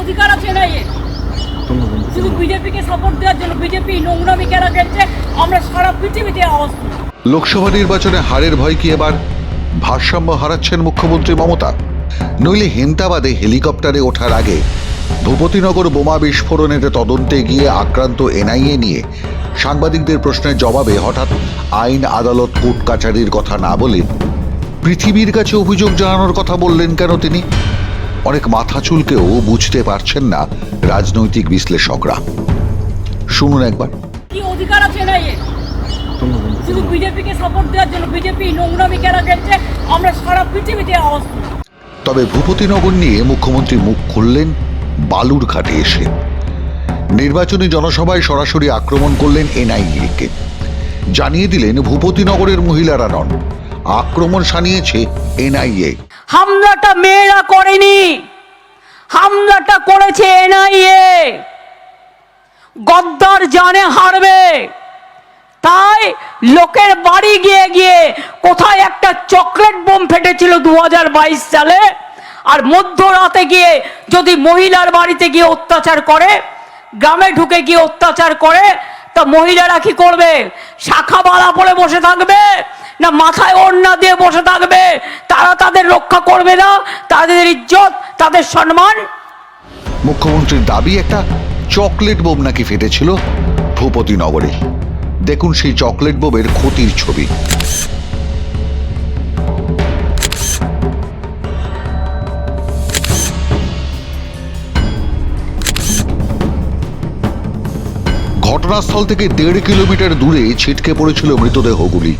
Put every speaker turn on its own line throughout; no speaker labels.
অধিকার আছে এনআইএ শুধু বিজেপিকে সাপোর্ট দেওয়ার জন্য বিজেপি নোংরামি কেনা গেছে আমরা সারা পৃথিবীতে আওয়াজ
লোকসভা নির্বাচনে হারের ভয় কি এবার? ভারসাম্য হারাচ্ছেন মুখ্যমন্ত্রী মমতা। নইলে হেন্তাবাদে হেলিকপ্টারে ওঠার আগে ভূপতিনগর বোমা বিস্ফোরণের তদন্তে গিয়ে আক্রান্ত এনআইএ নিয়ে সাংবাদিকদের প্রশ্নের জবাবে হঠাৎ আইন আদালত কোর্ট কাছারির কথা না বলে পৃথিবীর কাছে অভিযোগ জানানোর কথা বললেন কেন তিনি? অনেক মাথা চুলকেও বুঝতে পারছেন না রাজনৈতিক বিশ্লেষকরা। শুনুন একবার।
কি অধিকার আছে এনআইএ? শুধু বিজেপিকে সাপোর্ট দেওয়ার জন্য বিজেপি নোংরামি কেনা গেছে আমরা সারা পৃথিবীতে
তবে ভূপতিনগর নিয়ে মুখ্যমন্ত্রী মুখ খুললেন বালুরঘাটে এসে। নির্বাচনী জনসভায় সরাসরি আক্রমণ করলেন এনআইএকে। জানিয়ে দিলেন ভূপতিনগরের মহিলারা নন আক্রমণ সানিয়েছে এনআইএ।
হামলাটা মেয়েরা করেনি। হামলাটা করেছে এনআইএ। গদ্দার জানে হারবে। তাই লোকের বাড়ি গিয়ে গিয়ে কোথায় একটা চকলেট বোম ফেটেছিল দু হাজার বাইশ সালে, আর মধ্যরাতে গিয়ে যদি মহিলার বাড়িতে গিয়ে অত্যাচার করে, গ্রামে ঢুকে গিয়ে অত্যাচার করে, তা মহিলারা কি করবে? শাখা বালা পরে বসে থাকবে? না মাথায় ওড়না দিয়ে বসে থাকবে? করবে না, তাদের ইজ্জত, তাদের সম্মান।
মুখ্যমন্ত্রীর দাবি, একটা চকলেট বোম নাকি ফেটেছিল ভূপতিনগরে দেখুন সেই চকলেট বোমের ক্ষতির ছবি। ঘটনাস্থল থেকে দেড় কিলোমিটার দূরে ছিটকে পড়েছিল মৃতদেহগুলি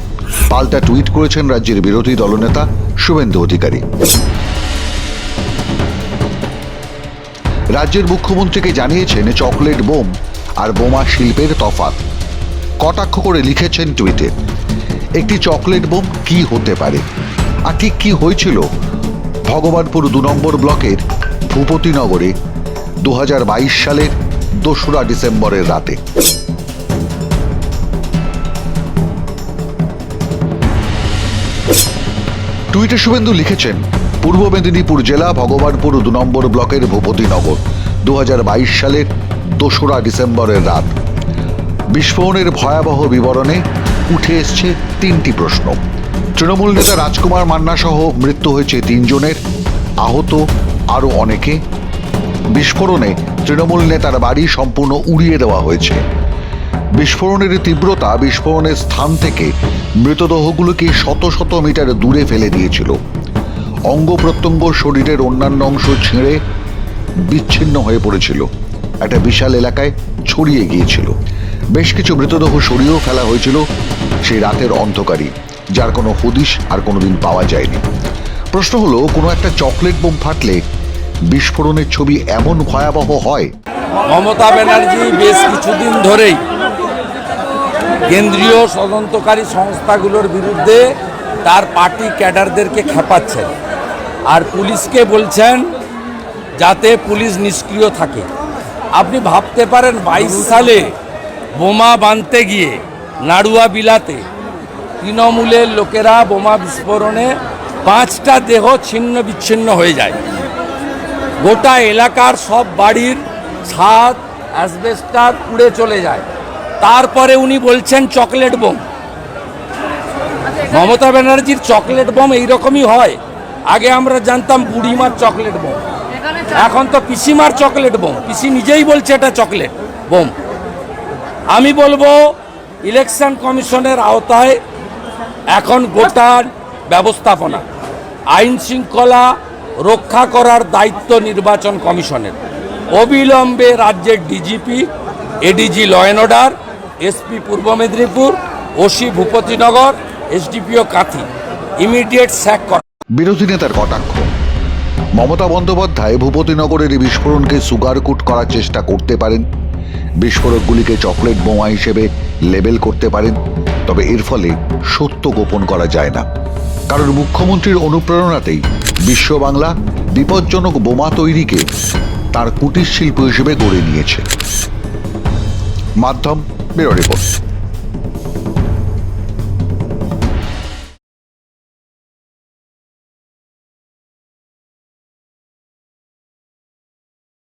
পাল্টা টুইট করেছেন রাজ্যের বিরোধী দলনেতা শুভেন্দু অধিকারী। রাজ্যের মুখ্যমন্ত্রীকে জানিয়েছেন চকলেট বোম আর বোমা শিল্পের তফাৎ। কটাক্ষ করে লিখেছেন টুইটে, একটি চকলেট বোম কি হতে পারে? আর ঠিক কি হয়েছিল? ভগবানপুর দু নম্বর ব্লকের ভূপতিনগরে দু হাজার বাইশ সালের দোসরা ডিসেম্বরের রাতে। টুইটে শুভেন্দু লিখেছেন, পূর্ব মেদিনীপুর জেলা ভগবানপুর দু নম্বর ব্লকের ভূপতিনগর দু সালের দোসরা ডিসেম্বরের রাত। বিস্ফোরণের ভয়াবহ বিবরণে উঠে এসছে তিনটি প্রশ্ন। তৃণমূল নেতা রাজকুমার মান্না সহ মৃত্যু হয়েছে তিনজনের, আহত আরও অনেকে। বিস্ফোরণে তৃণমূল নেতার বাড়ি সম্পূর্ণ উড়িয়ে দেওয়া হয়েছে। বিস্ফোরণের তীব্রতা বিস্ফোরণের স্থান থেকে মৃতদেহগুলোকে শত শত মিটার দূরে ফেলে দিয়েছিল। অঙ্গ প্রত্যঙ্গ শরীরের অন্যান্য অংশ ছিঁড়ে বিচ্ছিন্ন হয়ে পড়েছিল। একটা বিশাল এলাকায় ছড়িয়ে গিয়েছিল। বেশ কিছু মৃতদেহ সরিয়েও ফেলা হয়েছিল সেই রাতের অন্ধকারই যার কোনো হদিশ আর কোনোদিন পাওয়া যায়নি। প্রশ্ন হলো, কোনো একটা চকলেট বোম ফাটলে বিস্ফোরণের ছবি এমন ভয়াবহ হয়?
মমতা ব্যানার্জি বেশ কিছুদিন ধরেই কেন্দ্রীয় তদন্তকারী সংস্থাগুলোর বিরুদ্ধে তার পার্টি ক্যাডারদেরকে খেপাচ্ছেন। আর পুলিশকে বলছেন যাতে পুলিশ নিষ্ক্রিয় থাকে। আপনি ভাবতে পারেন বাইশ সালে বোমা বাঁধতে গিয়ে নাড়ুয়া বিলাতে তৃণমূলের লোকেরা বোমা বিস্ফোরণে পাঁচটা দেহ ছিন্ন বিচ্ছিন্ন হয়ে যায়। গোটা এলাকার সব বাড়ির ছাদ, অ্যাসবেস্টার উড়ে চলে যায়। তারপরে উনি বলছেন চকলেট বোম। মমতা ব্যানার্জির চকলেট বোম এইরকমই হয়। আগে আমরা জানতাম বুড়িমার চকলেট বোম। এখন তো পিসিমার চকলেট বোম। পিসি নিজেই বলছে এটা চকলেট বোম। আমি বলব, ইলেকশন কমিশনের আওতায় এখন গোটার ব্যবস্থাপনা, আইন শৃঙ্খলা রক্ষা করার দায়িত্ব নির্বাচন কমিশনের। অবিলম্বে রাজ্যের DGP, ADG, law and order SP Purba Medinipur, OC Bhupatinagar SDPO Kanthi. Immediate sack
বিরোধী নেতার কটাক্ষ। মমতা বন্দ্যোপাধ্যায় ভূপতিনগরের এই বিস্ফোরণকে সুগারকুট করার চেষ্টা করতে পারেন। বিস্ফোরকগুলিকে চকলেট বোমা হিসেবে লেবেল করতে পারেন। তবে এর ফলে সত্য গোপন করা যায় না। কারণ মুখ্যমন্ত্রীর অনুপ্রেরণাতেই বিশ্ব বাংলা বিপজ্জনক বোমা তৈরিকে তার কুটির শিল্প হিসেবে গড়ে নিয়েছে। মাধ্যম veremos.